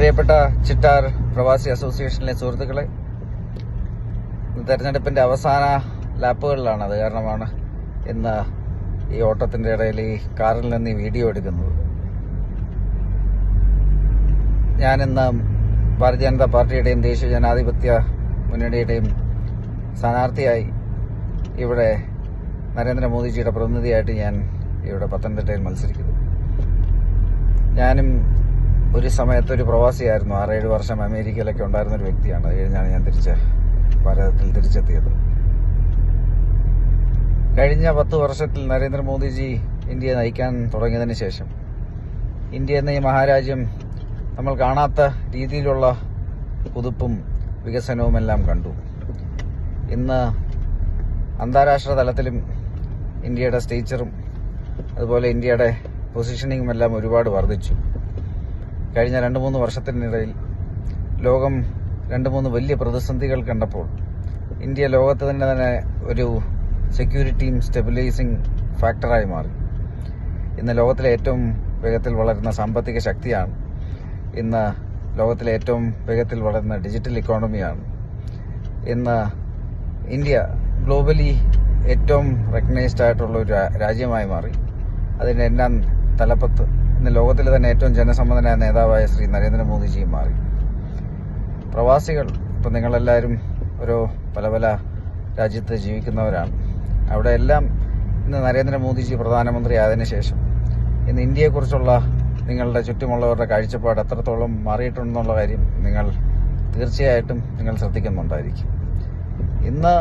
പ്രിയപ്പെട്ട ചിട്ടാർ പ്രവാസി അസോസിയേഷനിലെ സുഹൃത്തുക്കളെ തെരഞ്ഞെടുപ്പിന്റെ അവസാന ലാപ്പുകളിലാണ് അത് കാരണമാണ് ഇന്ന് ഈ ഓട്ടത്തിന്റെ ഇടയിൽ ഈ കാറിൽ നിന്ന് ഈ വീഡിയോ എടുക്കുന്നത്. ഞാനിന്ന് ഭാരതീയ ജനതാ പാർട്ടിയുടെയും ദേശീയ ജനാധിപത്യ മുന്നണിയുടെയും സ്ഥാനാർത്ഥിയായി ഇവിടെ നരേന്ദ്രമോദിജിയുടെ പ്രതിനിധിയായിട്ട് ഞാൻ ഇവിടെ പത്തനംതിട്ടയിൽ മത്സരിക്കുന്നു. ഞാനും ഒരു സമയത്ത് ഒരു പ്രവാസിയായിരുന്നു. ആറേഴ് വർഷം അമേരിക്കയിലൊക്കെ ഉണ്ടായിരുന്ന ഒരു വ്യക്തിയാണ്. അത് കഴിഞ്ഞാണ് ഞാൻ തിരിച്ച് ഭാരതത്തിൽ തിരിച്ചെത്തിയത്. കഴിഞ്ഞ പത്ത് വർഷത്തിൽ നരേന്ദ്രമോദിജി ഇന്ത്യയെ നയിക്കാൻ തുടങ്ങിയതിന് ശേഷം ഇന്ത്യ എന്ന ഈ മഹാരാജ്യം നമ്മൾ കാണാത്ത രീതിയിലുള്ള പുതുപ്പും വികസനവും എല്ലാം കണ്ടു. ഇന്ന് അന്താരാഷ്ട്ര തലത്തിലും ഇന്ത്യയുടെ സ്റ്റേച്ചറും അതുപോലെ ഇന്ത്യയുടെ പൊസിഷനിങ്ങും എല്ലാം ഒരുപാട് വർദ്ധിച്ചു. കഴിഞ്ഞ രണ്ട് മൂന്ന് വർഷത്തിനിടയിൽ ലോകം രണ്ട് മൂന്ന് വലിയ പ്രതിസന്ധികൾ കണ്ടപ്പോൾ ഇന്ത്യ ലോകത്ത് തന്നെ തന്നെ ഒരു സെക്യൂരിറ്റിയും സ്റ്റെബിലൈസിങ് ഫാക്ടറായി മാറി. ഇന്ന് ലോകത്തിലെ ഏറ്റവും വേഗത്തിൽ വളരുന്ന സാമ്പത്തിക ശക്തിയാണ്. ഇന്ന് ലോകത്തിലെ ഏറ്റവും വേഗത്തിൽ വളരുന്ന ഡിജിറ്റൽ ഇക്കോണമിയാണ് ഇന്ന് ഇന്ത്യ ഗ്ലോബലി ഏറ്റവും റെക്കഗ്നൈസ്ഡ് ആയിട്ടുള്ള ഒരു രാജ്യമായി മാറി. അതിന്റെ എല്ലാം തലപ്പത്ത് ഇന്ന് ലോകത്തിലെ തന്നെ ഏറ്റവും ജനസമ്മതനായ നേതാവായ ശ്രീ നരേന്ദ്രമോദിജിയും മാറി. പ്രവാസികൾ ഇപ്പം നിങ്ങളെല്ലാവരും ഓരോ പല പല രാജ്യത്ത് ജീവിക്കുന്നവരാണ്. അവിടെ എല്ലാം ഇന്ന് നരേന്ദ്രമോദിജി പ്രധാനമന്ത്രി ആയതിനു ശേഷം ഇന്ന് ഇന്ത്യയെക്കുറിച്ചുള്ള നിങ്ങളുടെ ചുറ്റുമുള്ളവരുടെ കാഴ്ചപ്പാട് എത്രത്തോളം മാറിയിട്ടുണ്ടെന്നുള്ള കാര്യം നിങ്ങൾ തീർച്ചയായിട്ടും നിങ്ങൾ ശ്രദ്ധിക്കുന്നുണ്ടായിരിക്കും. ഇന്ന്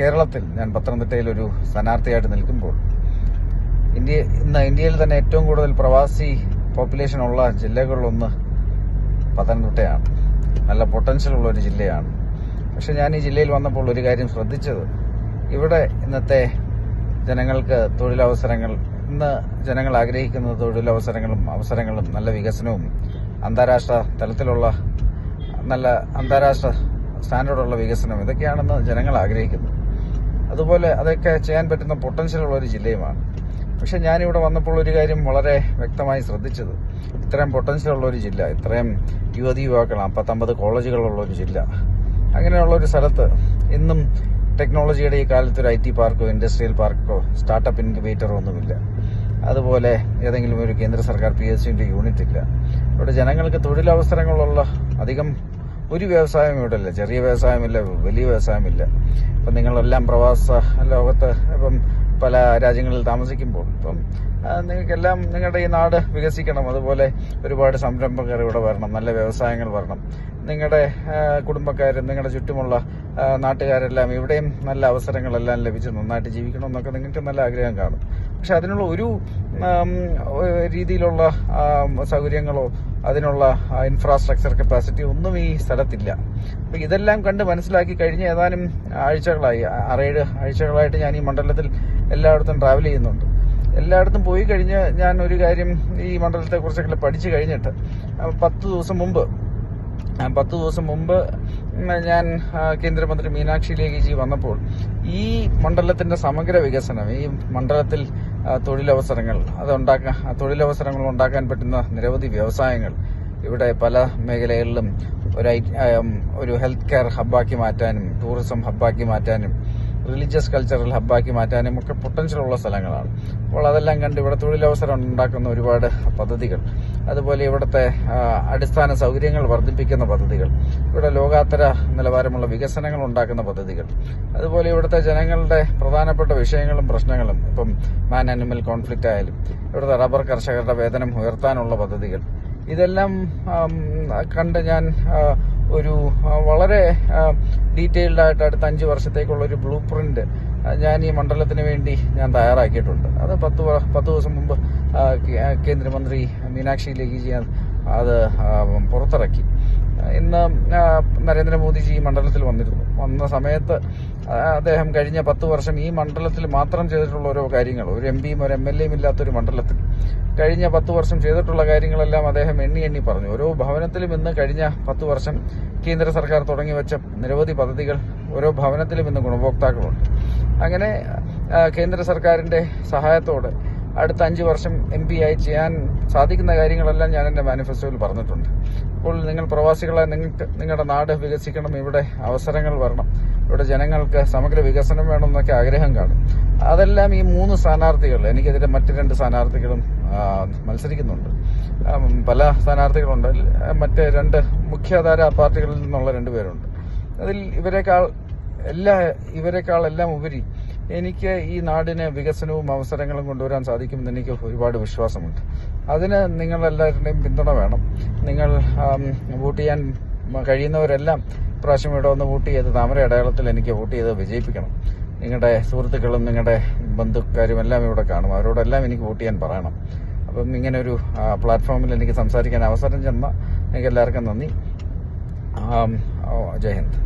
കേരളത്തിൽ ഞാൻ പത്തനംതിട്ടയിൽ ഒരു സ്ഥാനാർത്ഥിയായിട്ട് നിൽക്കുമ്പോൾ ഇന്ത്യ ഇന്ന് ഇന്ത്യയിൽ തന്നെ ഏറ്റവും കൂടുതൽ പ്രവാസി പോപ്പുലേഷൻ ഉള്ള ജില്ലകളിലൊന്ന് പത്തനംതിട്ടയാണ്. നല്ല പൊട്ടൻഷ്യൽ ഉള്ള ഒരു ജില്ലയാണ്. പക്ഷെ ഞാൻ ഈ ജില്ലയിൽ വന്നപ്പോൾ ഒരു കാര്യം ശ്രദ്ധിച്ചത്. ഇവിടെ ഇന്നത്തെ ജനങ്ങൾക്ക് തൊഴിലവസരങ്ങൾ ഇന്ന് ജനങ്ങൾ ആഗ്രഹിക്കുന്ന തൊഴിലവസരങ്ങളും അവസരങ്ങളും നല്ല വികസനവും അന്താരാഷ്ട്ര തലത്തിലുള്ള നല്ല അന്താരാഷ്ട്ര സ്റ്റാൻഡേർഡുള്ള വികസനം ഇതൊക്കെയാണെന്ന് ജനങ്ങൾ ആഗ്രഹിക്കുന്നത് അതുപോലെ അതൊക്കെ ചെയ്യാൻ പറ്റുന്ന പൊട്ടൻഷ്യൽ ഉള്ള ഒരു ജില്ലയുമാണ്. പക്ഷെ ഞാനിവിടെ വന്നപ്പോൾ ഒരു കാര്യം വളരെ വ്യക്തമായി ശ്രദ്ധിച്ചത്. ഇത്രയും പൊട്ടൻഷ്യൽ ഉള്ള ഒരു ജില്ല ഇത്രയും യുവതി യുവാക്കൾ പത്തമ്പത് കോളേജുകളുള്ള ഒരു ജില്ല അങ്ങനെയുള്ള ഒരു സ്ഥലത്ത് ഇന്നും ടെക്നോളജിയുടെ ഈ കാലത്ത് ഒരു ഐ ടി പാർക്കോ ഇൻഡസ്ട്രിയൽ പാർക്കോ സ്റ്റാർട്ടപ്പ് ഇൻക്യുബേറ്ററോ ഒന്നുമില്ല. അതുപോലെ ഏതെങ്കിലും ഒരു കേന്ദ്ര സർക്കാർ പി എസ് യൂണിറ്റ് ഇല്ല. ഇവിടെ ജനങ്ങൾക്ക് തൊഴിലവസരങ്ങളുള്ള അധികം ഒരു വ്യവസായം ഇവിടെ ഇല്ല ചെറിയ വ്യവസായമില്ല വലിയ വ്യവസായമില്ല. ഇപ്പം നിങ്ങളെല്ലാം പ്രവാസ ലോകത്ത് ഇപ്പം പല രാജ്യങ്ങളിൽ താമസിക്കുമ്പോൾ ഇപ്പം നിങ്ങൾക്കെല്ലാം നിങ്ങളുടെ ഈ നാട് വികസിക്കണം. അതുപോലെ ഒരുപാട് സംരംഭകർ ഇവിടെ വരണം നല്ല വ്യവസായങ്ങൾ വരണം. നിങ്ങളുടെ കുടുംബക്കാരും നിങ്ങളുടെ ചുറ്റുമുള്ള നാട്ടുകാരെല്ലാം ഇവിടെയും നല്ല അവസരങ്ങളെല്ലാം ലഭിച്ച് നന്നായിട്ട് ജീവിക്കണമെന്നൊക്കെ നിങ്ങൾക്ക് നല്ല ആഗ്രഹം കാണും. പക്ഷെ അതിനുള്ള ഒരു രീതിയിലുള്ള സൗകര്യങ്ങളോ അതിനുള്ള ഇൻഫ്രാസ്ട്രക്ചർ കപ്പാസിറ്റി ഒന്നും ഈ സ്ഥലത്തില്ല. അപ്പോൾ ഇതെല്ലാം കണ്ട് മനസ്സിലാക്കി കഴിഞ്ഞ ഏതാനും ആഴ്ചകളായി. ആറേഴ് ആഴ്ചകളായിട്ട് ഞാൻ ഈ മണ്ഡലത്തിൽ എല്ലായിടത്തും ട്രാവൽ ചെയ്യുന്നുണ്ട്. എല്ലായിടത്തും പോയി കഴിഞ്ഞ് ഞാൻ ഒരു കാര്യം ഈ മണ്ഡലത്തെ കുറിച്ചൊക്കെ പഠിച്ചു കഴിഞ്ഞിട്ട് പത്ത് ദിവസം മുമ്പ് പത്ത് ദിവസം മുമ്പ് ഞാൻ കേന്ദ്രമന്ത്രി മീനാക്ഷി ലേഖിജി വന്നപ്പോൾ ഈ മണ്ഡലത്തിന്റെ സമഗ്ര വികസനം ഈ മണ്ഡലത്തിൽ തൊഴിലവസരങ്ങൾ. അത് ഉണ്ടാക്കാൻ തൊഴിലവസരങ്ങൾ ഉണ്ടാക്കാൻ പറ്റുന്ന നിരവധി വ്യവസായങ്ങൾ. ഇവിടെ പല മേഖലകളിലും ഒരു ഒരു ഹെൽത്ത് കെയർ ഹബ്ബാക്കി മാറ്റാനും ടൂറിസം ഹബ്ബാക്കി മാറ്റാനും റിലീജിയസ് കൾച്ചറൽ ഹബ്ബാക്കി മാറ്റാനും ഒക്കെ പൊട്ടൻഷ്യൽ ഉള്ള സ്ഥലങ്ങളാണ്. അപ്പോൾ അതെല്ലാം കണ്ട് ഇവിടെ തൊഴിലവസരം ഉണ്ടാക്കുന്ന ഒരുപാട് പദ്ധതികൾ. അതുപോലെ ഇവിടുത്തെ അടിസ്ഥാന സൗകര്യങ്ങൾ വർദ്ധിപ്പിക്കുന്ന പദ്ധതികൾ. ഇവിടെ ലോകാത്തര നിലവാരമുള്ള വികസനങ്ങൾ ഉണ്ടാക്കുന്ന പദ്ധതികൾ. അതുപോലെ ഇവിടുത്തെ ജനങ്ങളുടെ പ്രധാനപ്പെട്ട വിഷയങ്ങളും പ്രശ്നങ്ങളും ഇപ്പം മാൻ ആനിമൽ കോൺഫ്ലിക്റ്റ് ആയാലും ഇവിടുത്തെ റബ്ബർ കർഷകരുടെ വേതനം ഉയർത്താനുള്ള പദ്ധതികൾ. ഇതെല്ലാം കണ്ട് ഞാൻ ഒരു വളരെ ഡീറ്റെയിൽഡ് ആയിട്ട് അടുത്ത അഞ്ച് വർഷത്തേക്കുള്ള ഒരു ബ്ലൂ പ്രിന്റ് ഞാൻ ഈ മണ്ഡലത്തിന് വേണ്ടി ഞാൻ തയ്യാറാക്കിയിട്ടുണ്ട്. അത് പത്ത് പത്ത് ദിവസം മുമ്പ് കേന്ദ്രമന്ത്രി മീനാക്ഷി ലേഖിജി അത് പുറത്തിറക്കി. ഇന്ന് നരേന്ദ്രമോദിജി ഈ മണ്ഡലത്തിൽ വന്നിരുന്നു. വന്ന സമയത്ത് അദ്ദേഹം കഴിഞ്ഞ പത്ത് വർഷം ഈ മണ്ഡലത്തിൽ മാത്രം ചെയ്തിട്ടുള്ള ഓരോ കാര്യങ്ങൾ. ഒരു എം പിയും ഒരു എം എൽ എയും ഇല്ലാത്തൊരു മണ്ഡലത്തിൽ. കഴിഞ്ഞ പത്ത് വർഷം ചെയ്തിട്ടുള്ള കാര്യങ്ങളെല്ലാം അദ്ദേഹം എണ്ണി എണ്ണി പറഞ്ഞു. ഓരോ ഭവനത്തിലും ഇന്ന് കഴിഞ്ഞ പത്ത് വർഷം കേന്ദ്ര സർക്കാർ തുടങ്ങി വെച്ച നിരവധി പദ്ധതികൾ ഓരോ ഭവനത്തിലും ഇന്ന് ഗുണഭോക്താക്കളുണ്ട്. അങ്ങനെ കേന്ദ്ര സർക്കാരിന്റെ സഹായത്തോടെ അടുത്ത അഞ്ച് വർഷം എം പി ആയി ചെയ്യാൻ സാധിക്കുന്ന കാര്യങ്ങളെല്ലാം ഞാൻ എന്റെ മാനിഫെസ്റ്റോയിൽ പറഞ്ഞിട്ടുണ്ട്. അപ്പോൾ നിങ്ങൾ പ്രവാസികളെ നിങ്ങൾക്ക് നിങ്ങളുടെ നാട് വികസിക്കണം ഇവിടെ അവസരങ്ങൾ വരണം. ഇവിടെ ജനങ്ങൾക്ക് സമഗ്ര വികസനം വേണമെന്നൊക്കെ ആഗ്രഹം കാണും. അതെല്ലാം ഈ മൂന്ന് സ്ഥാനാർത്ഥികൾ എനിക്കെതിരെ മറ്റ് രണ്ട് സ്ഥാനാർത്ഥികളും മത്സരിക്കുന്നുണ്ട്. പല സ്ഥാനാർത്ഥികളുണ്ട്. മറ്റ് രണ്ട് മുഖ്യധാര പാർട്ടികളിൽ നിന്നുള്ള രണ്ടുപേരുണ്ട്. അതിൽ ഇവരെക്കാൾ എല്ലാ ഇവരെക്കാൾ എല്ലാം ഉപരി എനിക്ക് ഈ നാടിന് വികസനവും അവസരങ്ങളും കൊണ്ടുവരാൻ സാധിക്കുമെന്ന് എനിക്ക് ഒരുപാട് വിശ്വാസമുണ്ട്. അതിന് നിങ്ങളെല്ലാവരുടെയും പിന്തുണ വേണം. നിങ്ങൾ വോട്ട് ചെയ്യാൻ കഴിയുന്നവരെല്ലാം പ്രാവശ്യം ഇവിടെ വന്ന് വോട്ട് ചെയ്ത് താമര അടയാളത്തിൽ എനിക്ക് വോട്ട് ചെയ്ത് വിജയിപ്പിക്കണം. നിങ്ങളുടെ സുഹൃത്തുക്കളും നിങ്ങളുടെ ബന്ധുക്കാരും എല്ലാം ഇവിടെ കാണും. അവരോടെല്ലാം എനിക്ക് വോട്ട് ചെയ്യാൻ പറയണം. അപ്പം ഇങ്ങനെ ഒരു പ്ലാറ്റ്ഫോമിൽ എനിക്ക് സംസാരിക്കാൻ അവസരം ചെന്ന എനിക്ക് എല്ലാവർക്കും നന്ദി ജയ് ഹിന്ദ്.